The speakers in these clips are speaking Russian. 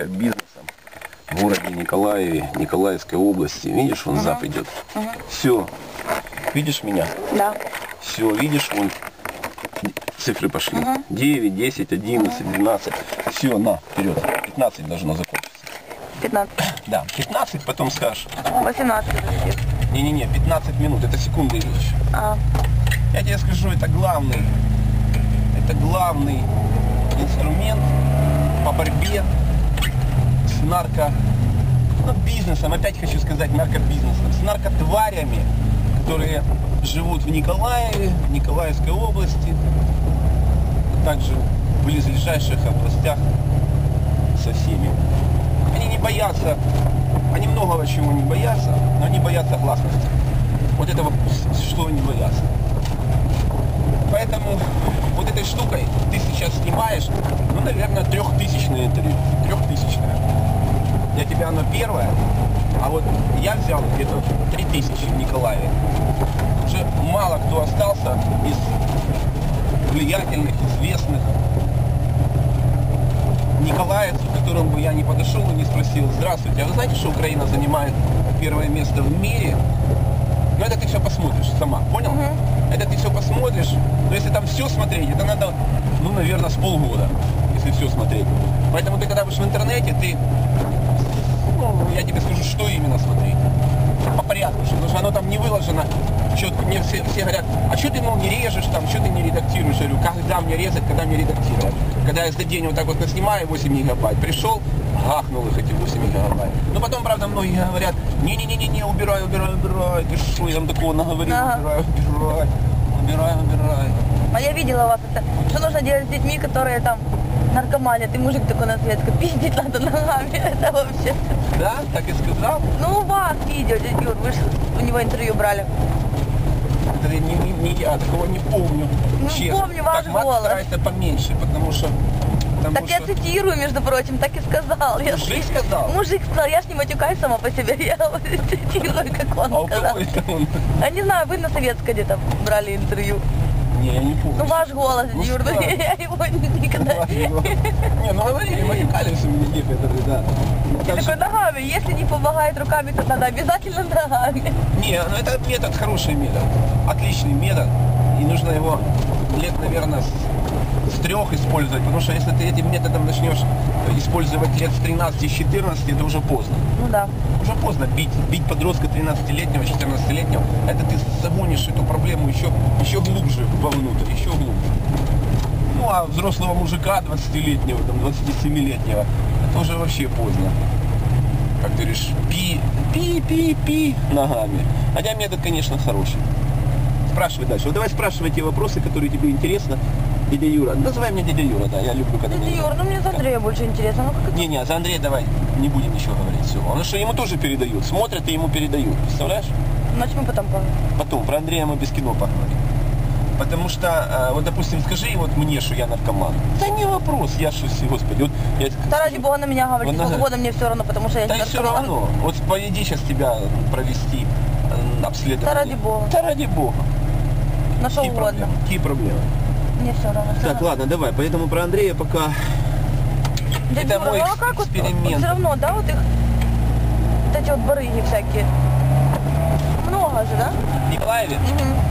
бизнесом в городе Николаеве, Николаевской области. Видишь, вон зап идет. Все. Видишь меня? Да. Все, видишь, вон цифры пошли. 9, 10, 11, 12. Все, на, вперед. 15 должно закончиться. 15. Да, 15, потом скажешь. 18 почти. Не-не-не, 15 минут, это секунды речь. А, Я тебе скажу, это главный, это главный инструмент по борьбе нарко, ну, бизнесом, опять хочу сказать наркобизнесом, с наркотварями, которые живут в Николаеве, в Николаевской области, а также в близлежащих областях со всеми. Они не боятся, они многого чего не боятся, но они боятся гласности. Вот этого, что они боятся. Поэтому вот этой штукой ты сейчас снимаешь, ну, наверное, трехтысячное интервью. Трехтысячное. Для тебя оно первое, а вот я взял где-то три тысячи в Николаеве. Уже мало кто остался из влиятельных, известных николаевцев, к которым бы я не подошел и не спросил, здравствуйте, а вы знаете, что Украина занимает первое место в мире? Ну это ты все посмотришь сама, понял? Это ты все посмотришь, но если там все смотреть, это надо, ну, наверное, с полгода, если все смотреть. Поэтому ты когда будешь в интернете, ты, ну, я тебе скажу, что именно смотреть. По порядку, потому что оно там не выложено четко. Мне все, все говорят, а что ты, мол, не режешь там, что ты не редактируешь? Я говорю, когда мне резать, когда мне редактировать? Когда я за день вот так вот наснимаю 8 гигабайт, пришел, гахнул их эти 8 гигабайт. Но потом, правда, многие говорят, не-не-не-не, убирай, убирай, убирай, ты что, я там такого наговорил, Ага. убирай, убирай, убирай, убирай. а я видела вас это. Что нужно делать с детьми, которые там наркоманят? И мужик такой на Светка, пиздить надо ногами. Это вообще. Да, так и сказал. Ну, у вас видео, дядя Юр, вы же у него интервью брали. Это не, не, не я, такого не помню. Ну, честно. помню ваш так, мат голос. старайся поменьше, потому что... Потому Так я что... цитирую, между прочим, так и сказал. Я- Мужик сказал? Мужик сказал, я ж не матюкаюсь сама по себе, я вот цитирую, как он А у сказал. кого это он? Я не знаю, вы на советской где-то брали интервью. Не, я не помню. Ну, ваш голос, Ну, Юр, ну, я его никогда... Не, ну говорили, матюкались у меня некоторые, да. Ты Так такой ногами, если не помогает руками, то надо обязательно ногами. Не, ну это метод, хороший метод. Отличный метод. И нужно его лет, наверное, с, с трех использовать. Потому что если ты этим методом начнешь использовать лет с 13-14, это уже поздно. Ну да. Уже поздно бить, бить подростка 13-летнего, 14-летнего. Это ты загонишь эту проблему еще, еще глубже вовнутрь, еще глубже. Ну а взрослого мужика 20-летнего, там, 27-летнего, это уже вообще поздно. Как ты говоришь, пи, пи, пи, пи ногами. Хотя метод, конечно, хороший. Спрашивай дальше. Вот давай спрашивай те вопросы, которые тебе интересны. Дядя Юра. Называй меня дядя Юра, да, я люблю, когда Дядя меня Юр, ну мне за Андрея больше интересно. Ну как не-не, за Андрея давай не будем ничего говорить. Все. Он что ему тоже передают. Смотрят и ему передают. Представляешь? Значит мы потом поговорим. Потом про Андрея мы без кино поговорим. Потому что, э, вот, допустим, скажи вот мне, что я наркоман. Да не вопрос, я что, господи, вот я Да ради бога на меня говорите, Вот угодно, мне все равно, потому что я Да и все наркоман. равно. Вот поведи сейчас тебя провести обследование. Да ради бога. Да ради бога. На что угодно. проблемы? Какие проблемы? Мне все равно. Так, равно. ладно, давай. Поэтому про Андрея пока... Дядя это Юра, мой ну а как вот, эксперимент. все равно, да, вот их, вот эти вот барыги всякие. Много же, да? В Николаеве.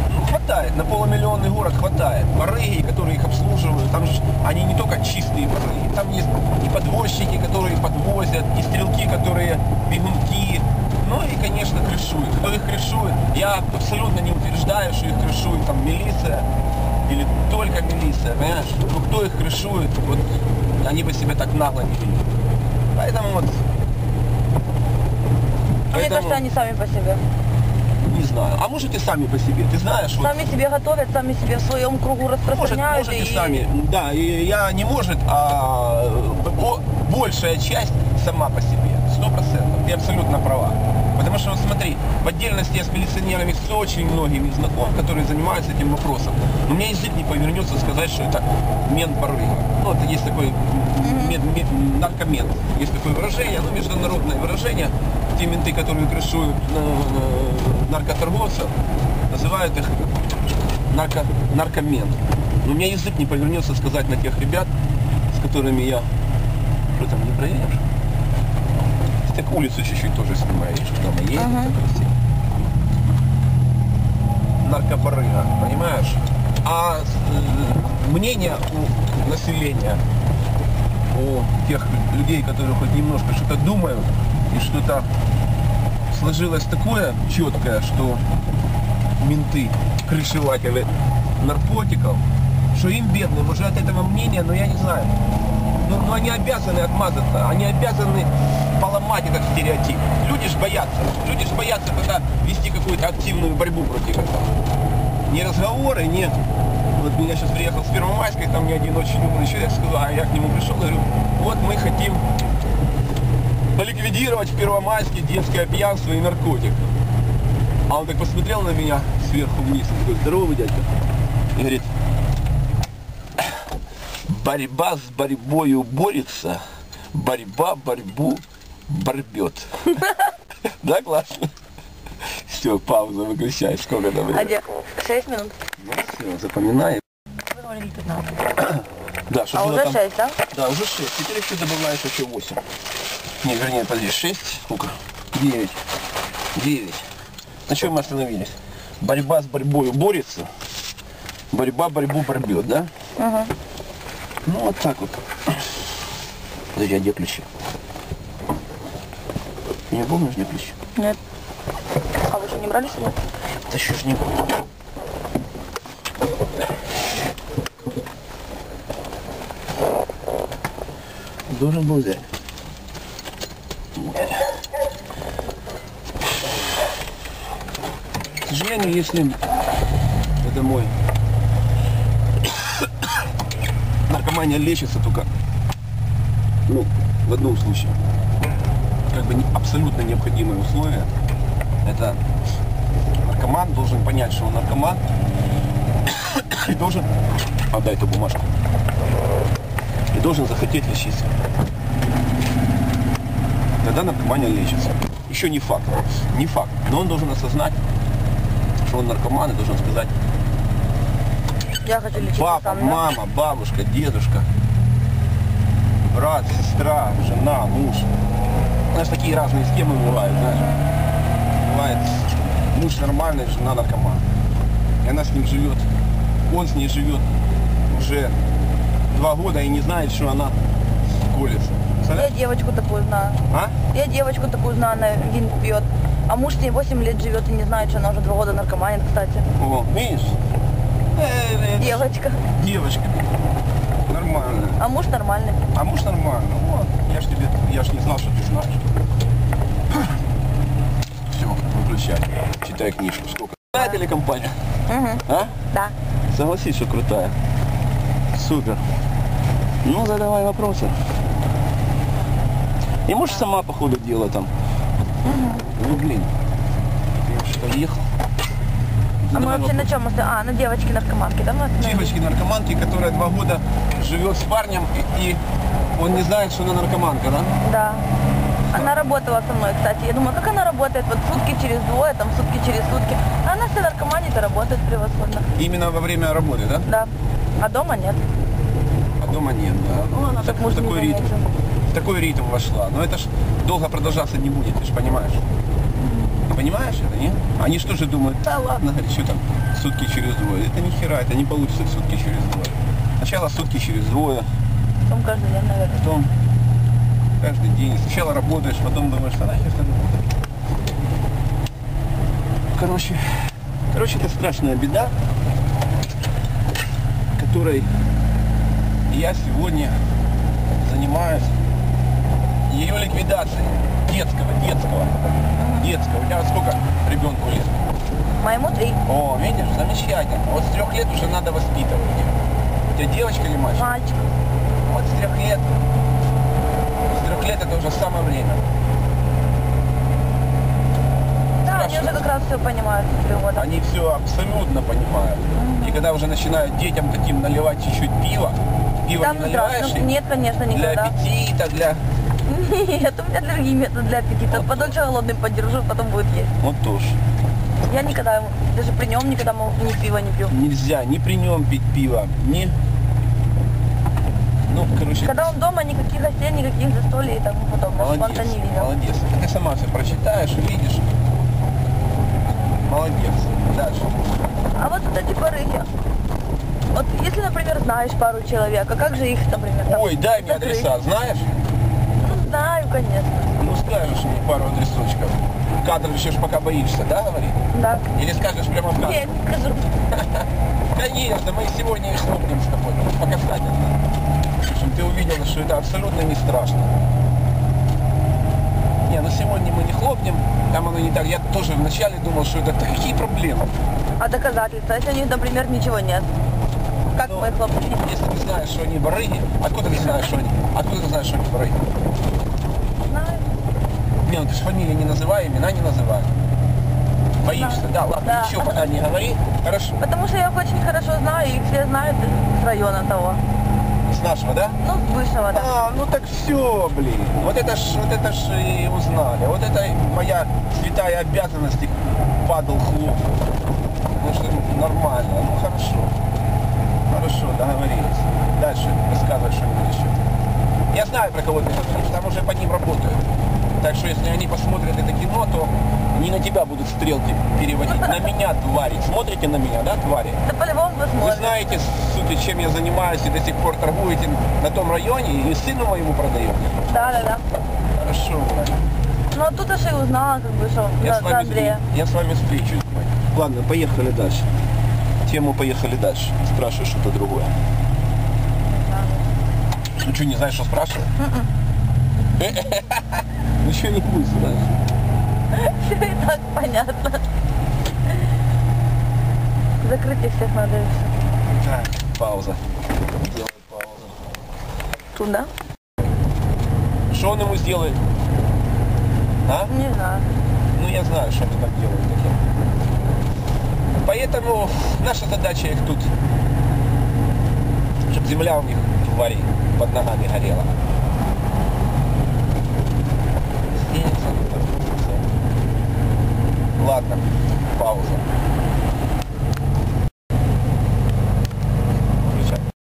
Ну, хватает, на полумиллионный город хватает. Барыги, которые их обслуживают, там же они не только чистые барыги, там есть и подвозчики, которые подвозят, и стрелки, которые бегунки, ну и, конечно, крышуют. Кто их крышует, я абсолютно не утверждаю, что их крышует там милиция или только милиция, понимаешь? Ну кто их крышует, вот они бы себя так нагло не вели. Поэтому вот... А Мне поэтому кажется, они сами по себе. Не знаю. А может и сами по себе. Ты знаешь, вот Сами себе готовят, сами себе в своем кругу распространяют. может и сами. Да, и я не может, а о- большая часть сама по себе. Сто процентов. Ты абсолютно права. Потому что, вот смотри, в отдельности я с милиционерами с очень многими знаком, которые занимаются этим вопросом. Но у меня язык не повернется сказать, что это мент барыга. Ну, это есть такой мент, мент- наркомент. Есть такое выражение, ну, международное выражение. Те менты, которые крышуют наркоторговцев, называют их нарко, наркомент. Но у меня язык не повернется сказать на тех ребят, с которыми я Что там, не проедешь? Ты так улицу чуть-чуть тоже едет, Ага. Наркобарыга, понимаешь? А э, мнение у населения, у тех людей, которые хоть немножко что-то думают и что-то сложилось такое четкое, что менты крышеватели наркотиков, что им бедным уже от этого мнения, но я не знаю. Ну, ну, они обязаны отмазаться, они обязаны поломать этот стереотип. Люди же боятся, люди же боятся тогда вести какую-то активную борьбу против этого. Не разговоры, не... Вот меня сейчас приехал с Первомайской, там мне один очень умный человек сказал, а я к нему пришел, говорю, вот мы хотим ликвидировать в Первомайске детское пьянство и наркотик. А он так посмотрел на меня сверху вниз, такой, здоровый дядька. И говорит, борьба с борьбою борется, борьба борьбу борбет. Да, классно? Все, пауза, выключай. Сколько А времени? где? 6 минут. Ну все, запоминай. Вы говорили 15. Да, что А уже там? 6, да? Да, уже 6. Теперь еще добавляешь еще 8. Не, вернее, подожди, 6. Сколько? 9. 9. На чем мы остановились? Борьба с борьбой борется. Борьба борьбу борбет, да? Угу. Ну, вот так вот. Подожди, а где ключи? Не помнишь, где ключи? Нет. А вы что, не брали сюда? Да что ж не помню. Должен был взять. К сожалению, если это мой наркомания лечится только ну, в одном случае. Как бы абсолютно необходимое условие. Это наркоман должен понять, что он наркоман и должен отдай эту бумажку и должен захотеть лечиться. Тогда наркомания лечится. Еще не факт. Не факт. Но он должен осознать, что он наркоман и должен сказать, Я хочу лечиться папа, сам, да? мама, бабушка, дедушка, брат, сестра, жена, муж. Знаешь, такие разные схемы бывают, знаешь. Бывает муж нормальный, жена наркоман. И она с ним живет. Он с ней живет уже два года и не знает, что она колется. Я девочку такую знаю. А? Я девочку такую знаю, она вин пьет. А муж с ней 8 лет живет и не знает, что она уже два года наркоманит, кстати. О, видишь? Девочка. Девочка. Нормально. А муж нормальный. А муж нормально. Вот. Я ж тебе, я ж не знал, что ты знаешь. Все, выключай. Читай книжку. Сколько? Крутая телекомпания? Угу. А? Да. Согласись, что крутая. Супер. Ну, задавай вопросы. И можешь сама по ходу дела там. Ну, блин. Я что ехал. А мы вообще на чем? А, на девочке наркоманки, да? Девочки-наркоманки, которая два года живет с парнем, и, и он не знает, что она наркоманка, да? Да. Она работала со мной, кстати. Я думаю, как она работает? Вот сутки через двое, там сутки через сутки. А она все наркоманит и работает превосходно. Именно во время работы, да? Да. А дома нет. А дома нет, да. Ну, она Так так, муж такой ритм. В такой ритм вошла. Но это ж долго продолжаться не будет, ты же понимаешь. Понимаешь это, нет? Они что же думают, да ладно, говорит, что там, сутки через двое. Это ни хера, это не получится сутки через двое. Сначала сутки через двое, Потом каждый день, наверное. потом каждый день. Сначала работаешь, потом думаешь, а нахер это надо?» Короче, короче, это страшная беда, которой я сегодня занимаюсь ее ликвидацией детского, детского, детского. У тебя вот сколько ребенку лет? Моему три. О, видишь, замечательно. Вот с трех лет уже надо воспитывать. У тебя девочка или мальчик? Мальчик. Вот с трех лет. С трех лет это уже самое время. Да, они уже как раз все понимают с три года. Они все абсолютно понимают. И когда уже начинают детям таким наливать чуть-чуть пива, пиво Там не наливаешь здравствуй. им? Нет, конечно, для никогда. аппетита, для... Нет, у меня другие методы для аппетита. Вот. Подольше голодным подержу, потом будет есть. Вот тоже. Я никогда, даже при нем никогда ни пива не пью. Нельзя ни при нем пить пиво, ни... Ну, короче, Когда он дома, никаких гостей, никаких застолий и тому подобное. молодец, не видел. молодец. Ты сама все прочитаешь, увидишь. Молодец. Дальше. А вот вот эти барыги. Вот если, например, знаешь пару человек, а как же их, например, там Ой, дай мне адреса, знаешь? Знаю, конечно. Ну, скажешь мне пару адресочков. Кадр еще ж пока боишься, да, говорит? Да. Или скажешь прямо в кадр? Не, не скажу. Конечно, мы сегодня их хлопнем с тобой, ну, показать это. Чтобы ты увидела, что это абсолютно не страшно. Не, ну сегодня мы не хлопнем, там оно не так. Я тоже вначале думал, что это да какие проблемы. А доказательства? Если у них, например, ничего нет. Как Ну, мы хлопнем? Если ты знаешь, что они барыги, откуда ты знаешь, что они? Откуда ты знаешь, что они барыги? Знаю. Не, ну ты же фамилии не называй, имена не называй. Боишься, да, ладно, Да. ничего пока не говори. Хорошо. Потому что я их очень хорошо знаю, их все знают с района того. С нашего, да? Ну, с бывшего, да. А, ну так все, блин. Вот это ж, вот это ж и узнали. Вот это моя святая обязанность падал хлоп. Ну что нормально, ну хорошо. Хорошо, договорились. Дальше рассказывай что-нибудь еще. Я знаю, про кого ты говоришь, там уже по ним работают. Так что если они посмотрят это кино, то не на тебя будут стрелки переводить, на меня, твари. Смотрите на меня, да, твари? Да по-любому Вы знаете, суки, чем я занимаюсь и до сих пор торгуете на том районе и сыну моему продаете? Да, да, да. Хорошо. Ну, а тут я и узнала, как бы, что Я за, с, за вами Андрея. спе- я с вами встречусь. Ладно, поехали дальше. Тему поехали дальше. Спрашивай что-то другое. Ну что, не знаешь, что спрашивать? Ничего не будет знаешь. Все и так понятно. Закрыть их всех надо и все. Так, пауза. Делаю паузу. Туда? Что он ему сделает? А? Не знаю. Ну, я знаю, что они так делают. Поэтому наша задача их тут, чтобы земля у них, твари, под ногами горела. Ладно, пауза.